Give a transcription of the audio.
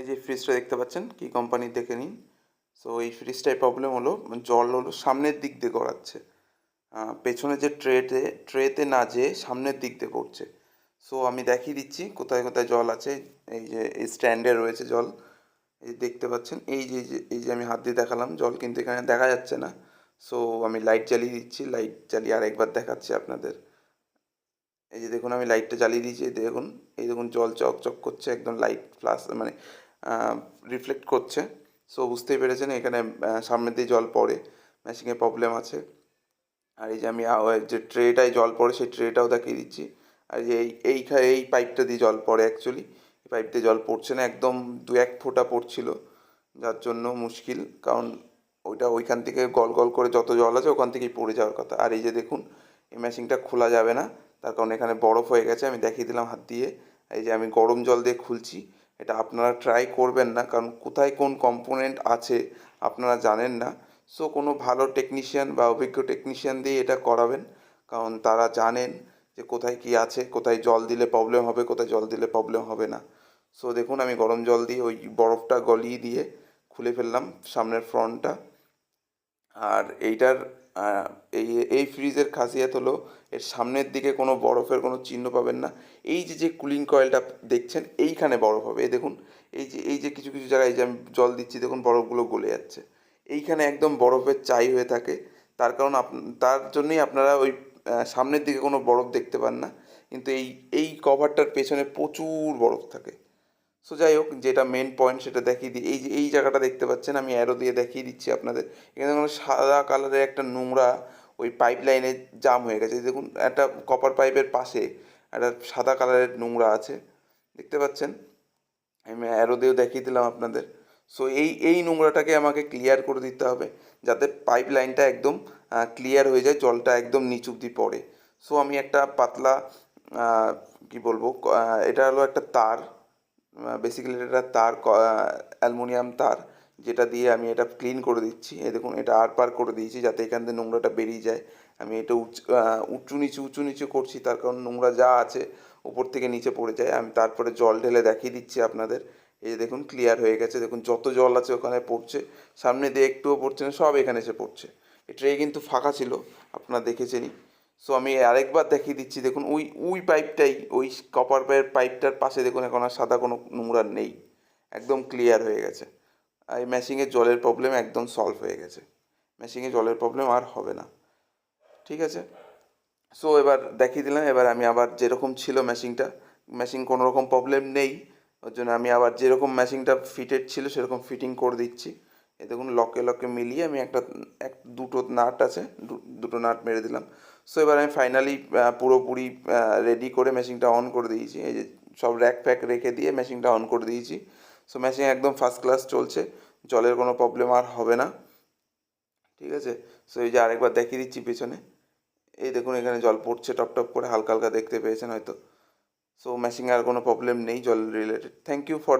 এই যে ফ্রিজটা দেখতে পাচ্ছেন? কি কোম্পানি দেখে নিন। সো এই ফ্রিজটায় প্রবলেম হলো, জল হলো সামনের দিক দিয়ে গড়াচ্ছে। পেছনে যে ট্রেতে ট্রেতে না যেয়ে সামনের দিক দিয়ে পড়ছে সো আমি দেখিয়ে দিচ্ছি কোথায় কোথায় জল আছে। এই যে, এই স্ট্যান্ডে রয়েছে জল। এই দেখতে পাচ্ছেন? এই যে, এই যে- আমি হাত দিয়ে দেখালাম, জল কিন্তু এখানে দেখা যাচ্ছে না। সো আমি লাইট জ্বালিয়ে দিচ্ছি। লাইট জ্বালিয়ে আরেকবার দেখাচ্ছি আপনাদের। এই যে দেখুন, আমি লাইটটা জ্বালিয়ে দিয়েছি দেখুন। এই দেখুন, জল চক চক করছে, একদম লাইট ফ্লাস মানে রিফ্লেক্ট করছে। সো বুঝতেই পেরেছেন এখানে আহ, সামনের দিয়ে জল পড়ে। ম্যাশিংয়ে প্রবলেম আছে। আর এই যে আমি যে ট্রেটায় জল পড়ে সেই ট্রেটাও দেখিয়ে দিচ্ছি। আর এই যে এই এই পাইপটা দিয়ে জল পড়ে অ্যাকচুয়ালি এই পাইপ দিয়ে জল পড়ছে না একদম দু এক ফোঁটা পড়ছিল। যার জন্য মুশকিল কারণ ওইটা ওইখান থেকে গল গল করে যত জল আছে ওখান থেকেই পড়ে যাওয়ার কথা। আর এই যে দেখুন এই মেশিনটা খোলা যাবে না। তার কারণ এখানে বরফ হয়ে গেছে আমি দেখিয়ে দিলাম হাত দিয়ে। এই যে আমি গরম জল দিয়ে খুলছি। এটা আপনারা ট্রাই করবেন না, কারণ কোথায় কোন কম্পোনেন্ট আছে আপনারা জানেন না। সো কোনো ভালো টেকনিশিয়ান বা অভিজ্ঞ টেকনিশিয়ান দিয়ে এটা করাবেন, কারণ তারা জানেন যে কোথায় কি আছে, কোথায় জল দিলে প্রবলেম হবে, কোথায় জল দিলে প্রবলেম হবে না। সো দেখুন, আমি গরম জল দিয়ে ওই বরফটা গলিয়ে দিয়ে খুলে ফেললাম সামনের ফ্রন্টটা আর এইটার এই এই ফ্রিজের খাসিয়াত হলো, এর সামনের দিকে কোনো বরফের কোনো চিহ্ন পাবেন না। এই যে যে কুলিং কয়েলটা দেখছেন, এইখানে বরফ হবে। এই দেখুন, এই যে এই যে কিছু কিছু জায়গায় যে আমি জল দিচ্ছি, দেখুন বরফগুলো গলে যাচ্ছে। এইখানে একদম বরফের চাই হয়ে থাকে। তার কারণ আপ, তার জন্যই আপনারা ওই সামনের দিকে কোনো বরফ দেখতে পান না। কিন্তু এই এই কভারটার পেছনে প্রচুর বরফ থাকে। সো যাই হোক যেটা মেন পয়েন্ট সেটা দেখিয়ে দিই। এই যে, এই জায়গাটা দেখতে পাচ্ছেন, আমি অ্যারো দিয়ে দেখিয়ে দিচ্ছি আপনাদের। এখানে কোনো সাদা কালারের একটা নোংরা ওই পাইপ লাইনে জাম হয়ে গেছে। দেখুন, একটা কপার পাইপের পাশে একটা সাদা কালারের নোংরা আছে। দেখতে পাচ্ছেন? আমি অ্যারো দিয়েও দেখিয়ে দিলাম আপনাদের। সো এই এই নোংরাটাকে আমাকে ক্লিয়ার করে দিতে হবে, যাতে পাইপ লাইনটা একদম ক্লিয়ার হয়ে যায়, জলটা একদম নিচু অব্দি পড়ে। সো আমি একটা পাতলা কি বলব এটা হলো একটা তার। বেসিক্যালি এটা তার অ্যালুমিনিয়াম তার, যেটা দিয়ে আমি এটা ক্লিন করে দিচ্ছি। এই দেখুন, এটা আর পার করে দিয়েছি যাতে এখান থেকে নোংরাটা বেরিয়ে যায়। আমি এটা উঁচ- নিচু, উঁচু নিচু করছি, তার কারণ নোংরা যা আছে উপর থেকে নিচে পড়ে যায়। আমি তারপরে জল ঢেলে দেখিয়ে দিচ্ছি আপনাদের। এই দেখুন ক্লিয়ার হয়ে গেছে। দেখুন, যত জল আছে ওখানে পড়ছে। সামনে দিয়ে একটুও পড়ছে না, সব এখানে এসে পড়ছে। এই ট্রে কিন্তু ফাঁকা ছিল। আপনারা দেখেছেনই। সো আমি আরেকবার দেখিয়ে দিচ্ছি, দেখুন, ওই ওই পাইপটাই ওই কপার পাইপের পাইপটার পাশে দেখুন, এখন আর সাদা কোনো নোংরা নেই। একদম ক্লিয়ার হয়ে গেছে। আর এই ম্যাশিংয়ের জলের প্রবলেম একদম সলভ হয়ে গেছে। ম্যাশিংয়ে জলের প্রবলেম আর হবে না। ঠিক আছে? সো এবার দেখিয়ে দিলাম, এবার আমি আবার যেরকম ছিল ম্যাশিংটা ম্যাশিং কোনো রকম প্রবলেম নেই। ওর জন্য আমি আবার যেরকম ম্যাশিংটা ফিটেড ছিল, সেরকম ফিটিং করে দিচ্ছি। এই দেখুন, লকে লকে মিলিয়ে আমি একটা, এক, দুটো নাট আছে দুটো নাট মেরে দিলাম। সো এবার আমি ফাইনালি পুরোপুরি রেডি করে মেশিনটা অন করে দিয়েছি। এই যে সব র্যাক ফ্যাক রেখে দিয়ে মেশিনটা অন করে দিয়েছি। সো মেশিন একদম ফার্স্ট ক্লাস চলছে, জলের কোনো প্রবলেম আর হবে না। ঠিক আছে? সো এই যে আরেকবার দেখিয়ে দিচ্ছি পেছনে। এই দেখুন, এখানে জল পড়ছে টপ টপ করে, হালকা হালকা দেখতে পেয়েছেন হয়তো। সো ম্যাশিং আর কোনো প্রবলেম নেই জল রিলেটেড থ্যাংক ইউ ফর